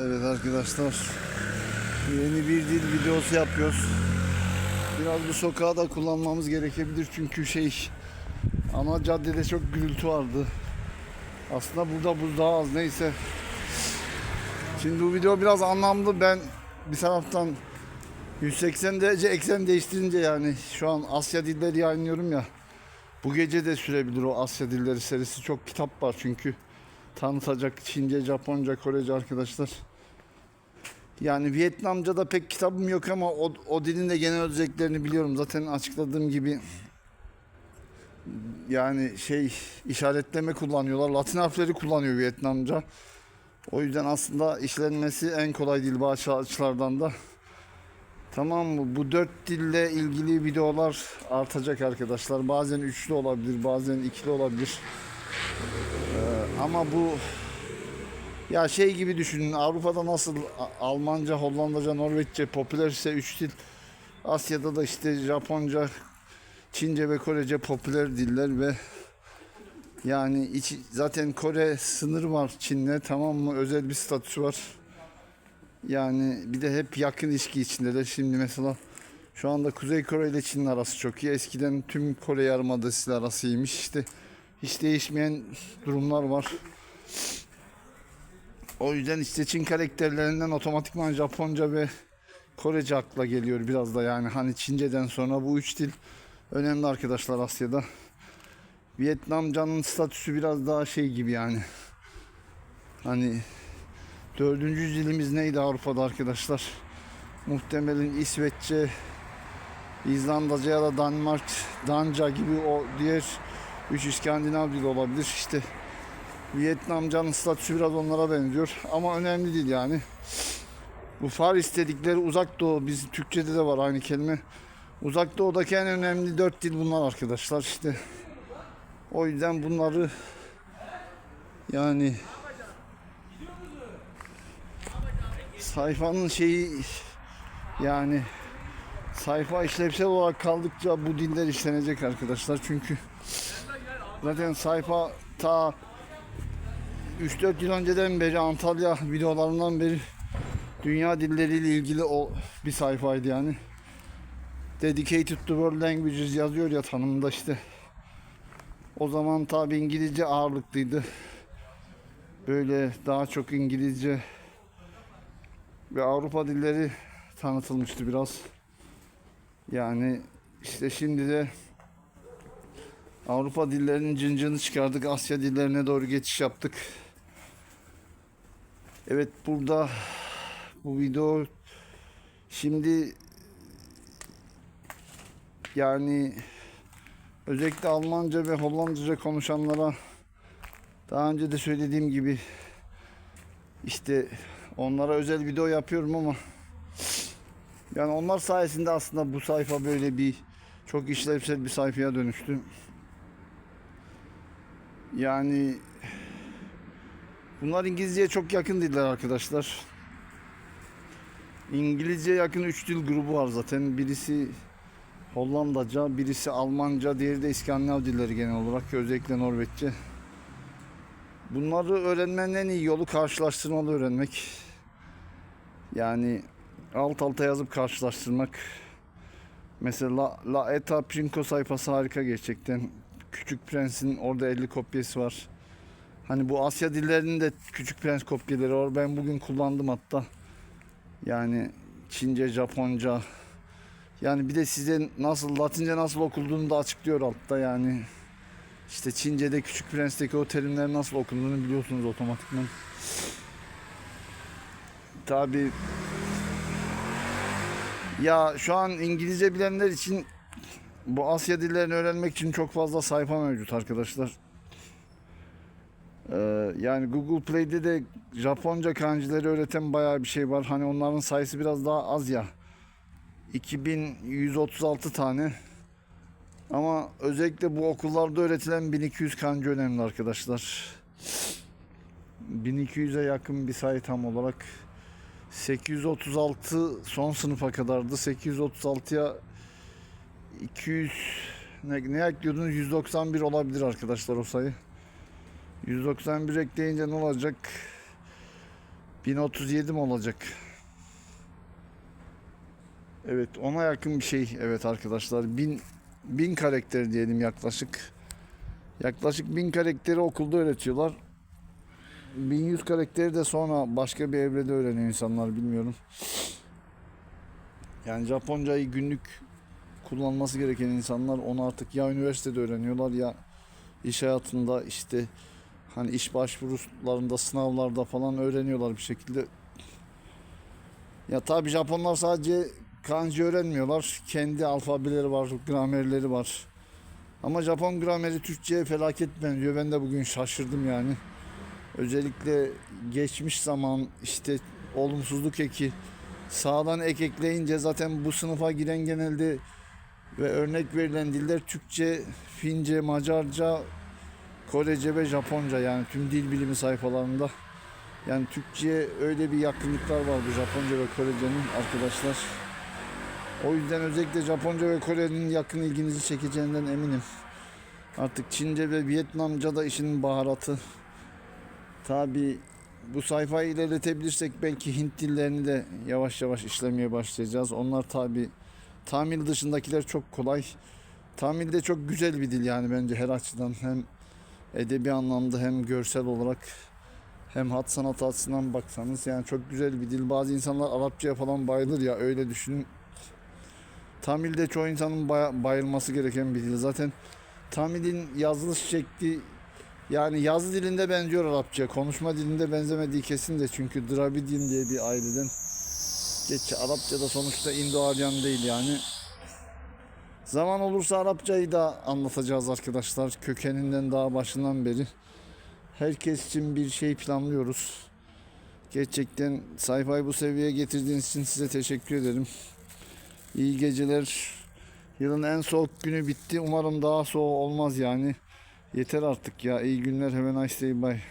Evet arkadaşlar. Yeni bir dil videosu yapıyoruz. Biraz bu sokağı da kullanmamız gerekebilir çünkü şey ana caddede çok gürültü vardı. Aslında burada buz daha az neyse. Şimdi bu video biraz anlamlı. Ben bir taraftan 180 derece eksen değiştirince yani şu an Asya dilleri yayınlıyorum ya. Bu gece de sürebilir o Asya dilleri serisi. Çok kitap var çünkü tanıtacak Çince, Japonca, Korece arkadaşlar. Yani Vietnamca da pek kitabım yok ama o, o dilin de genel özelliklerini biliyorum. Zaten açıkladığım gibi yani şey işaretleme kullanıyorlar. Latin harfleri kullanıyor Vietnamca. O yüzden aslında işlenmesi en kolay dil bazı açılardan da. Tamam mı? Bu dört dille ilgili videolar artacak arkadaşlar. Bazen üçlü olabilir, bazen ikili olabilir. Ama bu ya şey gibi düşünün. Avrupa'da nasıl Almanca, Hollandaca, Norveççe popüler ise üç dil. Asya'da da işte Japonca, Çince ve Korece popüler diller ve yani içi, zaten Kore sınır var Çin'le tamam mı? Özel bir statüsü var. Yani bir de hep yakın ilişki içindeler. Şimdi mesela şu anda Kuzey Kore ile Çin'in arası çok iyi. Eskiden tüm Kore Yarımadası ile arasıymış. İşte hiç değişmeyen durumlar var. O yüzden işte Çin karakterlerinden otomatikman Japonca ve Korece akla geliyor biraz da yani hani Çince'den sonra bu üç dil önemli arkadaşlar Asya'da. Vietnamcanın statüsü biraz daha şey gibi yani. Hani dördüncü dilimiz neydi Avrupa'da arkadaşlar? Muhtemelen İsveççe, İzlandaca ya da Danmark, Danca gibi o diğer üç İskandinav dili olabilir. İşte Vietnamcanın statüsü biraz onlara benziyor ama önemli değil yani. Bu Faris dedikleri uzak doğu, biz Türkçe'de de var aynı kelime. Uzak doğudaki en önemli dört dil bunlar arkadaşlar işte. O yüzden bunları yani sayfanın şeyi yani sayfa işlevsel olarak kaldıkça bu diller işlenecek arkadaşlar çünkü zaten sayfa ta 3-4 yıl önceden beri Antalya videolarından beri dünya dilleriyle ilgili o bir sayfaydı yani. Dedicated to World Languages yazıyor ya tanımında işte. O zaman tabi İngilizce ağırlıklıydı. Böyle daha çok İngilizce ve Avrupa dilleri tanıtılmıştı biraz. Yani işte şimdi de Avrupa dillerinin cıncını çıkardık. Asya dillerine doğru geçiş yaptık. Evet burada bu video şimdi yani özellikle Almanca ve Hollandaca konuşanlara daha önce de söylediğim gibi işte onlara özel video yapıyorum ama yani onlar sayesinde aslında bu sayfa böyle bir çok işlevsel bir sayfaya dönüştü. Yani bunlar İngilizceye çok yakın diller arkadaşlar. İngilizce yakın 3 dil grubu var zaten. Birisi Hollandaca, birisi Almanca, diğeri de İskandinav dilleri genel olarak özellikle Norveççe. Bunları öğrenmenin en iyi yolu karşılaştırmalı öğrenmek. Yani alt alta yazıp karşılaştırmak. Mesela La Eta Prinko sayfası harika gerçekten. Küçük Prens'in orada 50 kopyası var. Hani bu Asya dillerinin de Küçük Prens kopyaları var. Ben bugün kullandım hatta. Yani Çince, Japonca. Yani bir de size nasıl Latince nasıl okunduğunu da açıklıyor altta yani. İşte Çince'de Küçük Prens'teki o terimler nasıl okunduğunu biliyorsunuz otomatikman. Tabi ya şu an İngilizce bilenler için bu Asya dillerini öğrenmek için çok fazla sayfa mevcut arkadaşlar. Ee, yani Google Play'de de Japonca kanjileri öğreten bayağı bir şey var. Hani onların sayısı biraz daha az ya. 2136 tane. Ama özellikle bu okullarda öğretilen 1200 kanji önemli arkadaşlar. 1200'e yakın bir sayı tam olarak. 836 son sınıfa kadardı. 836'ya 200 ne, ne ekliyordunuz? 191 olabilir arkadaşlar o sayı. 191 ekleyince ne olacak? 1037 mi olacak? Evet ona yakın bir şey evet arkadaşlar. 1000 1000 karakter diyelim yaklaşık. Yaklaşık 1000 karakteri okulda öğretiyorlar. 1100 karakteri de sonra başka bir evrede öğreniyor insanlar bilmiyorum. Yani Japoncayı günlük kullanması gereken insanlar onu artık ya üniversitede öğreniyorlar ya iş hayatında işte hani iş başvurularında sınavlarda falan öğreniyorlar bir şekilde. Ya tabi Japonlar sadece kanji öğrenmiyorlar. Kendi alfabeleri var, gramerleri var. Ama Japon grameri Türkçe'ye felaket benziyor. Ben de bugün şaşırdım yani. Özellikle geçmiş zaman işte olumsuzluk eki sağdan ek ekleyince zaten bu sınıfa giren genelde ve örnek verilen diller Türkçe, Fince, Macarca, Korece ve Japonca yani tüm dil bilimi sayfalarında. Yani Türkçe'ye öyle bir yakınlıklar var bu Japonca ve Korece'nin arkadaşlar. O yüzden özellikle Japonca ve Kore'nin yakın ilginizi çekeceğinden eminim. Artık Çince ve Vietnamca da işin baharatı. Tabi bu sayfayı ilerletebilirsek belki Hint dillerini de yavaş yavaş işlemeye başlayacağız. Onlar tabi Tamil dışındakiler çok kolay. Tamil de çok güzel bir dil yani bence her açıdan hem edebi anlamda hem görsel olarak hem hat sanatı açısından baksanız yani çok güzel bir dil. Bazı insanlar Arapçaya falan bayılır ya öyle düşünün. Tamil de çoğu insanın baya- bayılması gereken bir dil. Zaten Tamil'in yazılış şekli yani yazı dilinde benziyor Arapça. Konuşma dilinde benzemediği kesin de çünkü Dravidian diye bir aileden. Geç Arapça da sonuçta Indo-Aryan değil yani. Zaman olursa Arapçayı da anlatacağız arkadaşlar. Kökeninden daha başından beri. Herkes için bir şey planlıyoruz. Gerçekten sayfayı bu seviyeye getirdiğiniz için size teşekkür ederim. İyi geceler. Yılın en soğuk günü bitti. Umarım daha soğuk olmaz yani. Yeter artık ya. İyi günler. Have a nice day. Bye.